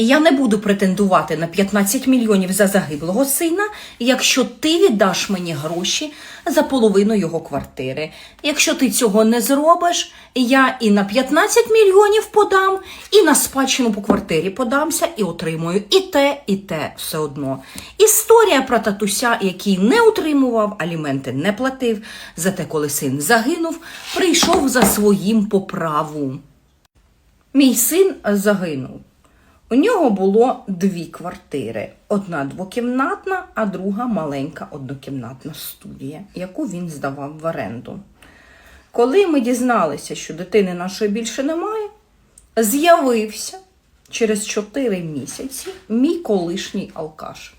Я не буду претендувати на 15 мільйонів за загиблого сина, якщо ти віддаш мені гроші за половину його квартири. Якщо ти цього не зробиш, я і на 15 мільйонів подам, і на спадщину по квартирі подамся, і отримую і те, і те все одно. Історія про татуся, який не утримував, аліменти не платив, зате коли син загинув, прийшов за своїм по праву. Мій син загинув. У нього було дві квартири: одна двокімнатна, а друга маленька однокімнатна студія, яку він здавав в оренду. Коли ми дізналися, що дитини нашої більше немає, з'явився через 4 місяці мій колишній алкаш.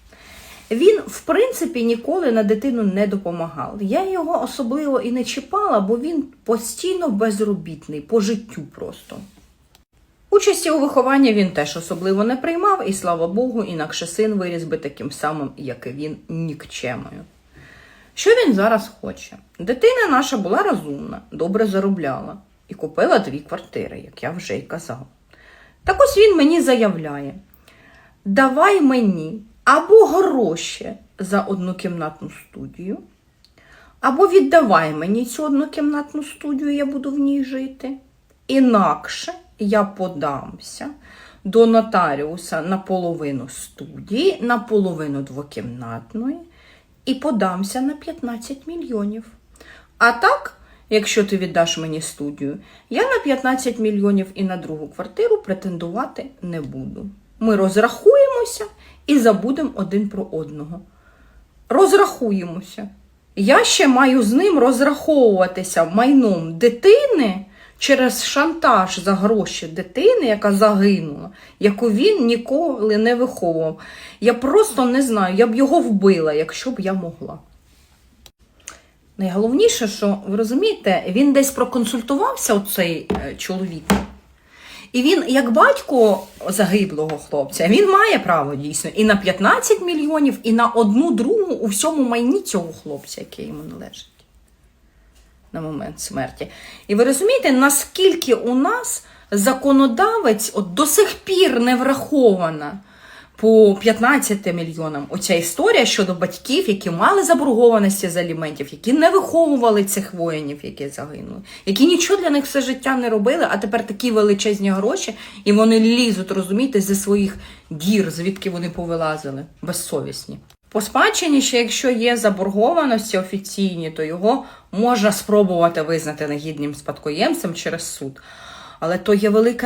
Він, в принципі, ніколи на дитину не допомагав. Я його особливо і не чіпала, бо він постійно безробітний, по життю просто. Участі у вихованні він теж особливо не приймав, і слава Богу, інакше син виріс би таким самим, як і він, нікчемою. Що він зараз хоче? Дитина наша була розумна, добре заробляла і купила дві квартири, як я вже й казала. Так ось він мені заявляє: давай мені або гроші за однокімнатну студію, або віддавай мені цю однокімнатну студію, я буду в ній жити. Інакше я подамся до нотаріуса на половину студії, на половину двокімнатної і подамся на 15 мільйонів. А так, якщо ти віддаш мені студію, я на 15 мільйонів і на другу квартиру претендувати не буду. Ми розрахуємося і забудемо один про одного. Розрахуємося. Я ще маю з ним розраховуватися майном дитини через шантаж за гроші дитини, яка загинула, яку він ніколи не виховував. Я просто не знаю, я б його вбила, якщо б я могла. Найголовніше, що ви розумієте, він десь проконсультувався, оцей е, чоловік. І він, як батько загиблого хлопця, він має право дійсно і на 15 мільйонів, і на одну другу у всьому майні цього хлопця, який йому належить на момент смерті. І ви розумієте, наскільки у нас законодавець от до сих пір не врахована по 15 мільйонам оця історія щодо батьків, які мали заборгованості з аліментів, які не виховували цих воїнів, які загинули, які нічого для них все життя не робили, а тепер такі величезні гроші, і вони лізуть, розумієте, зі своїх дір, звідки вони повилазили, безсовісні. По спадщині, ще якщо є заборгованості офіційні, то його можна спробувати визнати негідним спадкоємцем через суд. Але то є велика